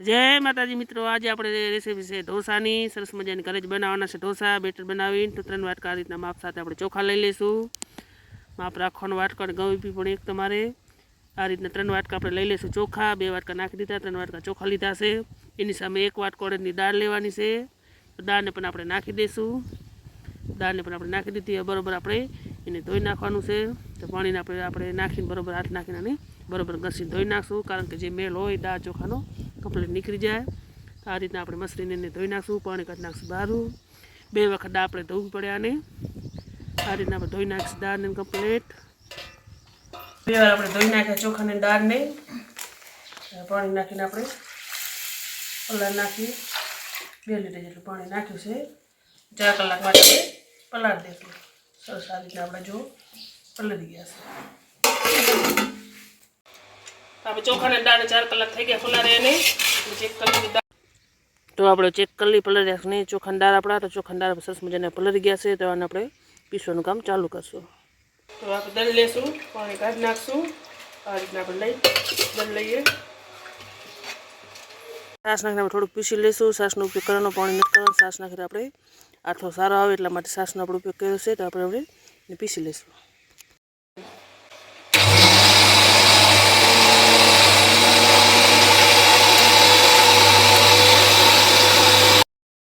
જય માતાજી મિત્રો, આજે આપણે રેસીપી છે ઢોસાની, સરસ મજાની ઘરે જ બનાવવાના છે ઢોસા, બેટર બનાવીને, તો ત્રણ વાટકા આ રીતના માપ સાથે આપણે ચોખા લઈ લઈશું. માપ રાખવાનો વાટકો અને ઘઉં પણ એક તમારે. આ રીતના ત્રણ વાટકા આપણે લઈ લઈશું ચોખા, બે વાટકા નાખી દીધા, ત્રણ વાટકા ચોખા લીધા છે. એની સામે એક વાટકો અડદની દાળ લેવાની છે. દાળને પણ આપણે નાખી દઈશું. દાળને પણ આપણે નાખી દીધી બરાબર આપણે એને ધોઈ નાખવાનું છે. તો પાણીને આપણે આપણે નાખીને બરોબર હાથ નાખીને બરાબર ઘસીને ધોઈ નાખશું, કારણ કે જે મેલ હોય દાળ ચોખાનો કમ્પ્લીટ નીકળી જાય. આ રીતના આપણે મસરીને એને ધોઈ નાખશું, પાણી કાઢી નાખશું બહારું બે વખત આપણે ધોવું પડે આને. આ રીતના આપણે ધોઈ નાખીશું દાળને કમ્પ્લેટ બે વાર આપણે ધોઈ નાખ્યા ચોખાને દાળને. પાણી નાખીને આપણે પલાળ નાખી બે લીટર જેટલું પાણી નાખ્યું છે. ચાર કલાક માટે પલાળી સરસ આ રીતના આપણે જો પલળી ગયા છે. આપણે ચોખાના દાળ ચાર કલાક થઈ ગયા પલાળે એને. ચેક કરી તો આપણે ચેક કરી લઈ પલળી રાખીને ચોખંડાર આપણા તો ચોખંડાર દાળ સરસ મજાના પલળી ગયા છે, તો આને આપણે પીસવાનું કામ ચાલુ કરશું. તો આપણે દળી લેશું, પાણી કાઢી નાખશું. આ રીતના આપણે લઈ દળી લઈએ. સાસ નાખીને આપણે થોડુંક પીસી લઈશું. સાસનો ઉપયોગ કરવાનો, પાણી નથી કરવાનું. સાસ નાખીને આપણે આથો સારો આવે એટલા માટે સાસનો આપણે ઉપયોગ કર્યો છે, તો આપણે હવે પીસી લઈશું.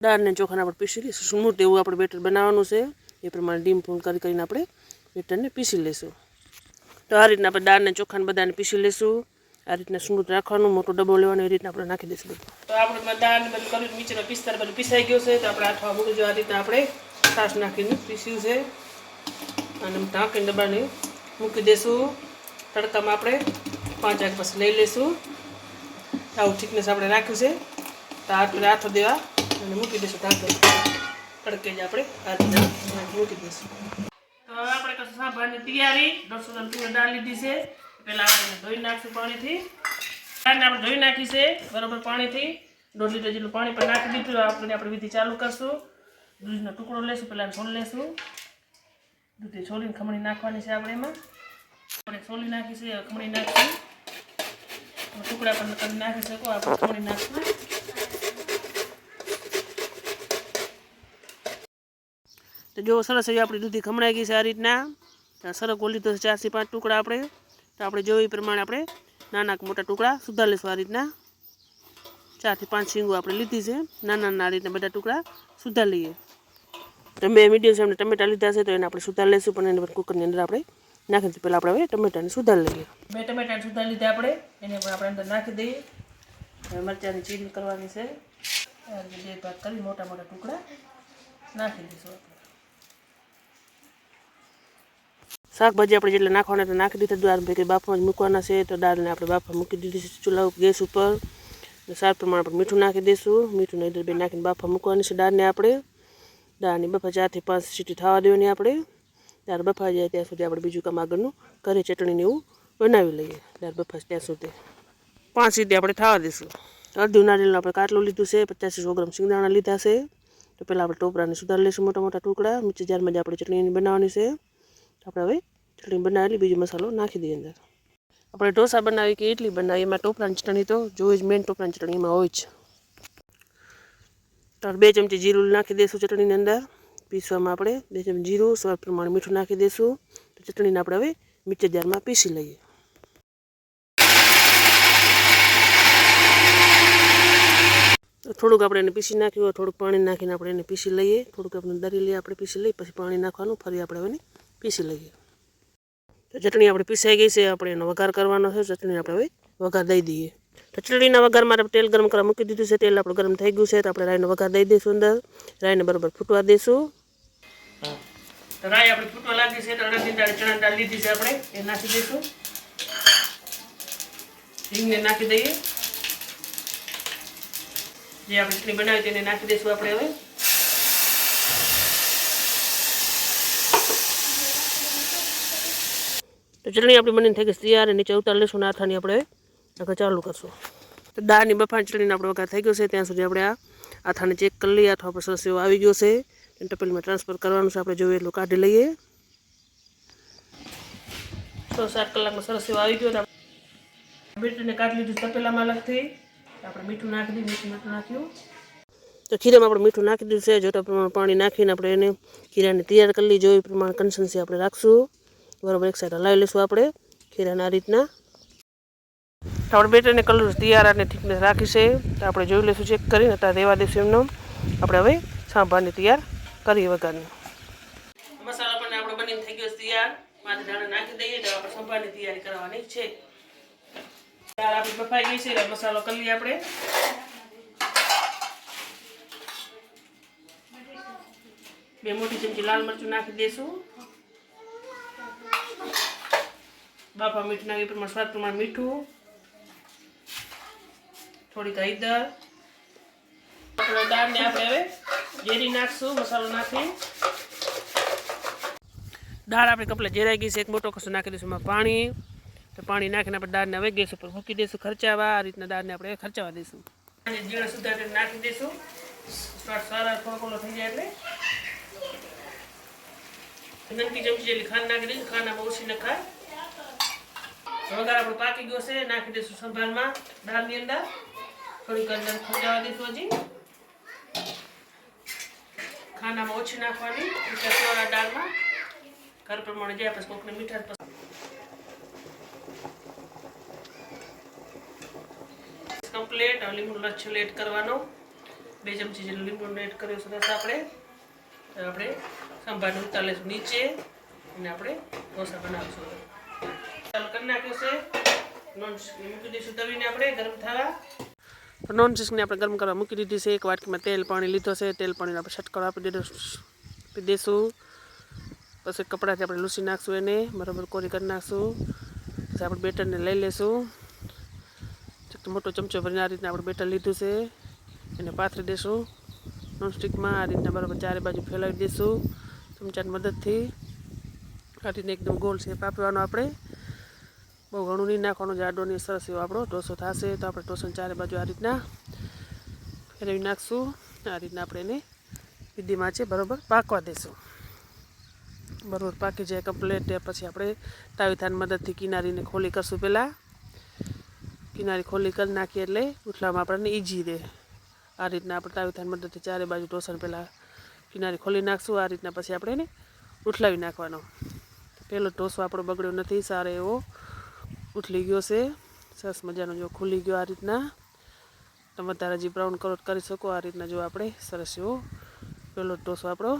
દાળ ને ચોખાને આપણે પીસી લઈશું. સ્મૂથ એવું આપણે બેટર બનાવવાનું છે. એ પ્રમાણે ડીમ ફૂલ કરી કરીને આપણે બેટરને પીસી લઈશું. તો આ રીતના આપણે દાળને ચોખાને બધાને પીસી લઈશું. આ રીતના સ્મૂથ રાખવાનું, મોટો ડબ્બો લેવાનો, એ રીતના આપણે નાખી દઈશું તો આપણે દાળ બધું કર્યું નીચેનો પિસ્તાર બધું પીસાઈ ગયો છે. તો આપણે આઠવા મૂકી જો આ રીતના આપણે છાશ નાખીને પીસ્યું છે. અને ઢાંકીને ડબ્બાને મૂકી દઈશું. તડકામાં આપણે પાંચ વાગ પછી લઈ લઈશું. આવું થિકનેસ આપણે રાખ્યું છે. તો આપણે આઠો દેવા અને મૂકી દઈશું ઢાંકીને તડકે જ આપણે આ રીતના મૂકી દઈશું. તો હવે આપણે કશું સાંભળવાની તૈયારી. દોઢસો ગ્રામ તુવેર દાળ લીધી છે. પહેલાં આપણે ધોઈ નાખશું પાણીથી. દાળને આપણે ધોઈ નાખી છે પાણીથી. દોઢ લીટર જેટલું પાણી પણ નાખી દીધું. આપણે આપણે વિધિ ચાલુ કરશું. દૂધનો ટુકડો લેશું, પહેલાં છોલ લેશું. દૂધી છોલીને ખમણી નાખવાની છે આપણે એમાં. આપણે છોલી નાખી ખમણી નાખશું. ટુકડા પણ તમે નાખી શકો, આપણે ખમણી નાખશું. જો સરસ એવી આપણી દૂધી ખમણાઈ ગઈ છે આ રીતના. સરસ ગોલી તો ચારથી પાંચ ટુકડા આપણે. તો આપણે જોઈ પ્રમાણે આપણે નાના મોટા ટુકડા સુધાર લઈશું આ રીતના. ચારથી પાંચ શીંગો આપણે લીધી છે. નાના નાના રીતના બધા ટુકડા સુધાર લઈએ તો મેં મીડિયમ સામે ટમેટા લીધા છે તો એને આપણે સુધાર લઈશું પણ એને કુકરની અંદર આપણે નાખી દઈએ. પહેલાં આપણે હવે ટમેટાને સુધાર લઈએ. બે ટમેટાને સુધાર લીધા આપણે. એને પણ આપણે અંદર નાખી દઈએ. હવે મરચાંની ચીરી કરવાની છે. બે ભાગ કરી મોટા મોટા ટુકડા નાખી દઈશું આપણે. શાકભાજી આપણે જેટલા નાખવાના એટલે નાખી દીધા. દાળ ભાઈ બાફમાં જ મૂકવાના છે. તો દાળને આપણે બાફા મૂકી દીધી છે. ચૂલા ગેસ ઉપર. સાર પ્રમાણે આપણે મીઠું નાખી દઈશું. મીઠું નહીં બે નાખીને બાફા મૂકવાની છે દાળને આપણે. દાળની બફા ચારથી પાંચ સીટી થવા દેવાની આપણે. દાળ બફા જાય ત્યાં સુધી આપણે બીજું કામ આગળનું કરી ચટણીને એવું બનાવી લઈએ. દાળ બફા ત્યાં સુધી. પાંચ સીટી આપણે થવા દઈશું. અડધું નારિયેળનું આપણે કાટલું લીધું છે. પચાસથી સો ગ્રામ સિંગદાણા લીધા છે. તો પહેલાં આપણે ટોપરાને સુધારી લઈશું મોટા મોટા ટુકડા. નીચે જારમાં જ આપણે ચટણીની બનાવવાની છે. આપણે હવે ચટણી બનાવેલી, બીજો મસાલો નાખી દઈએ અંદર. આપણે ઢોસા બનાવીએ કે ઇડલી બનાવીએ, એમાં ટોપરાની ચટણી તો જોઈએ જ મેન ટોપરાની ચટણી એમાં હોય જ. તો બે ચમચી જીરું નાખી દઈશું ચટણીની અંદર. પીસવામાં આપણે બે ચમચી જીરું, સ્વાદ પ્રમાણે મીઠું નાખી દઈશું તો ચટણીને આપણે હવે મિક્સર જારમાં પીસી લઈએ. થોડુંક આપણે એને પીસી નાખ્યું હોય, થોડુંક પાણી નાખીને આપણે એને પીસી લઈએ. થોડુંક આપણે દરી લઈએ, આપણે પીસી લઈએ, પછી પાણી નાખવાનું, ફરી આપણે એને પીસી લઈએ. તો ચટણી આપણે પીસાઈ ગઈ છે, આપણે એનો વઘાર કરવાનો છે, ચટણી આપણે હવે વઘાર દઈ દઈએ. તો ચટણીના વઘાર આપણે તેલ ગરમ કરવા મૂકી દીધું છે, તેલ આપણું ગરમ થઈ ગયું છે, તો આપણે રાઈનો વઘાર દઈ દઈશું અંદર. રાઈને બરાબર ફૂટવા દઈશું. તો રાઈ આપણે આપણે નાખી દઈશું. નાખી દઈએ. જે આપણે ચટણી બનાવી તેને નાખી દઈશું આપણે હવે. ચટણી આપણી બનીને થઈ ગઈ તૈયાર નીચે ઉતાર લઈશું નાથાની આપણે. આગળ ચાલુ કરશું. તો દાળની બફાણ ચટણીને આપણે વઘાર થઈ ગયો છે, ત્યાં સુધી આપણે આ આથાને ચેક કરી લઈએ. અથવા આપણે સરસ એવો આવી ગયો છે ટપેલમાં ટ્રાન્સફર કરવાનું છે, આપણે જોઈએ એટલું કાઢી લઈએ. છ સાત કલાકમાં સરસ એવો આવી ગયો બેટરીને કાઢી લીધું તપેલામાં અલગથી આપણે મીઠું નાખી દીધું, મીઠું મીઠું નાખ્યું. તો ખીરામાં આપણે મીઠું નાખી દીધું છે જોતા પ્રમાણે પાણી નાખીને આપણે એને ખીરાને તૈયાર કરી લીધો, એ પ્રમાણે કન્સન્સી આપણે રાખશું. બરાબર એક સાઈડ હલાવી લઈશું આપણે ખીરાને આ રીતના. તો આપણે બેટરને કલર તૈયાર અને થિકનેસ રાખી છે તો આપણે જોઈ લઈશું ચેક કરીને ત્યાં રહેવા દઈશું એમનો. આપણે હવે સાંભારને તૈયાર કરીએ વગરની મસાલો પણ આપણે બનીને થઈ ગયો તૈયાર. માથે દાણા નાખી દઈએ તો આપણે સંભારની તૈયારી કરવાની છે. દાળ આપણી બફાઈ ગઈ છે એટલે મસાલો કરી લઈએ આપણે. બે મોટી ચમચી લાલ મરચું નાખી દઈશું. બાફા મીઠું નાખી એ પ્રમાણે સ્વાદ પ્રમાણે મીઠું. થોડીક હળદર. આપણે દાળને આપણે હવે જેરી નાખશું, મસાલો નાખી. દાળ આપણે કપલે જેરાઈ ગઈ છે. એક મોટો કસો નાખી દઈશું એમાં પાણી. તો પાણી નાખીને આપણે દાળને હવે ગેસ ઉપર મૂકી દઈશું ખર્ચાવા. આ રીતના દાળને આપણે ખર્ચાવા દઈશું. અને જીરા સુધા કરીને નાખી દઈશું. સ્ટાર્ટ સારા થોડો થોડો થઈ જાય એટલે. નનકી ચમચી જેટલી ખાંડ નાખી દઈશું. ખાંડમાં ઓછી નખાય વઘાર આપણો પાકી ગયો છે. નાખી દઈશું સંભાળમાં દાળની અંદર. થોડીક અંદર ખોજાવા દઈશું હજી. ખાનામાં ઓછી નાખવાની. મીઠા થોડા દાળમાં. ઘર પ્રમાણે જાય, પછી કોકને મીઠા પસંદ. કમ્પ્લેટ લીંબુનો લચ્છો એડ કરવાનો. બે ચમચી જેટલું લીંબુનો એડ કર્યો સરસ આપણે. આપણે સંભાળને ઉતાર નીચે. અને આપણે ઢોસા બનાવીશું. કરી નોન મૂકી આપણે, ગરમ કરવા મૂકી દીધી છે. એક વાટકીમાં તેલ પાણી લીધો છે. તેલ પાણી આપણે છટકાવ આપી દીધો આપી દઈશું પછી કપડાથી આપણે લૂસી નાખશું એને. બરાબર કોરી કરી નાખશું. પછી આપણે બેટરને લઈ લઈશું મોટો ચમચો ભરીને આ રીતના આપણે બેટર લીધું છે. એને પાથરી દઈશું નોનસ્ટિકમાં આ રીતના બરાબર ચારે બાજુ ફેલાવી દઈશું ચમચાની મદદથી. આ રીતને એકદમ ગોલ શેપ આપવાનો આપણે. બહુ ઘણું નહીં નાખવાનું જાડો સરસ એવો આપણો ઢોસો થશે તો આપણે ઢોસાને ચારે બાજુ આ રીતના ફેરવી નાખશું. આ રીતના આપણે એને વિધિમાં છે બરાબર પાકવા દઈશું બરાબર પાકી જાય કમ્પ્લેટ પછી આપણે તાવીથાન મદદથી કિનારીને ખોલી કરશું પહેલાં કિનારી ખોલી કરી નાખીએ એટલે ઉથલામાં આપણને ઈજી રહે. આ રીતના આપણે તાવીથાન મદદથી ચારે બાજુ ઢોસાને પહેલાં કિનારી ખોલી નાખશું. આ રીતના પછી આપણે એને ઉઠલાવી નાખવાનો. પહેલો ઢોસો આપણો બગડ્યો નથી, સારો એવો ઉઠલી ગયો છે. સરસ મજાનો જો ખુલી ગયો આ રીતના. તમે વધારે જે બ્રાઉન કલર કરી શકો આ રીતના જો આપણે. સરસ એવો પેલો ઢોસો આપણો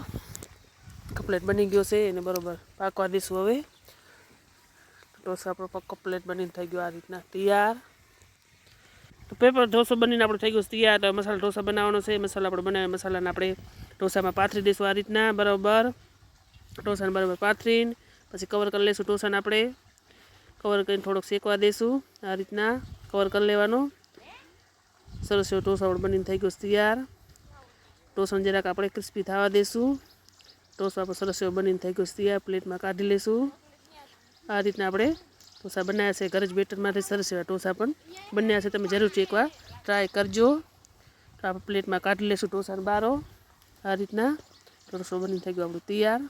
કપ્લેટ બની ગયો છે એને બરાબર પાકવા દઈશું હવે. ઢોસો આપણો કમ્પ્લેટ બનીને થઈ ગયો આ રીતના. તૈયાર. તો પેપર ઢોસો બનીને આપણો થઈ ગયો છે તૈયાર. મસાલા ઢોસા બનાવવાનો છે. મસાલા આપણે બનાવ્યા મસાલાને આપણે ઢોસામાં પાથરી દઈશું આ રીતના. બરાબર. ઢોસાને બરાબર પાથરીને પછી કવર કરી લઈશું ઢોસાને આપણે. કવર કરીને થોડોક શેકવા દઈશું આ રીતના કવર કરી લેવાનો. સરસ એવો ઢોસા બનીને થઈ ગયો તૈયાર. ઢોસાને જરાક આપણે ક્રિસ્પી થવા દઈશું ઢોસો આપણો સરસ એવો બનીને થઈ ગયો તૈયાર. પ્લેટમાં કાઢી લઈશું આ રીતના આપણે ઢોસા બનાવ્યા છે. ઘર જ બેટરમાંથી સરસ એવા ઢોસા પણ બન્યા છે. તમે જરૂરથી એકવાર ટ્રાય કરજો. તો આપણે પ્લેટમાં કાઢી લઈશું ઢોસાને બારો. આ રીતના ઢોસો બનીને થઈ ગયો આપણું તૈયાર.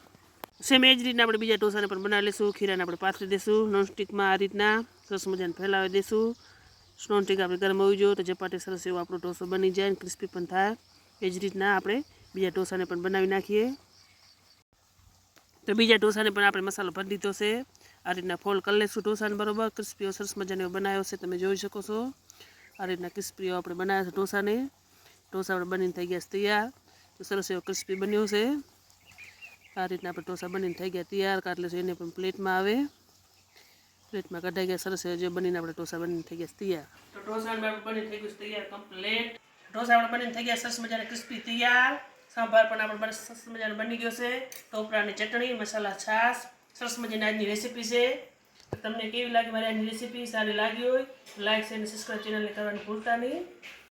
સેમ એ જ રીતના આપણે બીજા ઢોસાને પણ બનાવી લઈશું, ખીરાને આપણે પાથરી દઈશું, નોનસ્ટિકમાં આ રીતના સરસ મજાને ફેલાવી દઈશું. સ્નોનસ્ટિક આપણે ગરમ હોવી જોઈએ તો ચપાટી સરસ એવો આપણો ઢોસો બની જાય અને ક્રિસ્પી પણ થાય. એ જ રીતના આપણે બીજા ઢોસાને પણ બનાવી નાખીએ. તો બીજા ઢોસાને પણ આપણે મસાલો ભરી દીધો છે. આ રીતના ફોલ્ડ કરી લઈશું ઢોસાને બરોબર. ક્રિસ્પીઓ સરસ મજાનો બનાવ્યો છે, તમે જોઈ શકો છો. આ રીતના ક્રિસ્પીઓ આપણે બનાવ્યા છે ઢોસાને. ઢોસા આપણે બનીને થઈ ગયા છે તૈયાર. તો સરસ એવો ક્રિસ્પી બન્યો છે. આ રીતના આપણે ઢોસા બનીને થઈ ગયા. તૈયાર કાઢ લઈશું એને પણ પ્લેટમાં આવે. પ્લેટમાં કઢાઈ ગયા સરસ જે બનીને આપણે ઢોસા બનીને થઈ ગયા તૈયાર. તો ઢોસા બની થઈ ગયું તૈયાર કમ્પ્લેટ ઢોસા આપણે બનીને થઈ ગયા સરસ મજાના ક્રિસ્પી તૈયાર. સાંભાર પણ આપણે બને સરસ મજાનો બની ગયો છે. ટોપરાની ચટણી, મસાલા છાશ. સરસ મજાની આજની રેસીપી છે. તમને કેવી લાગી મારી આજની રેસીપી સારી લાગી હોય લાઈક અને સબસ્ક્રાઈબ ચેનલને કરવાની ભૂલતા નહીં.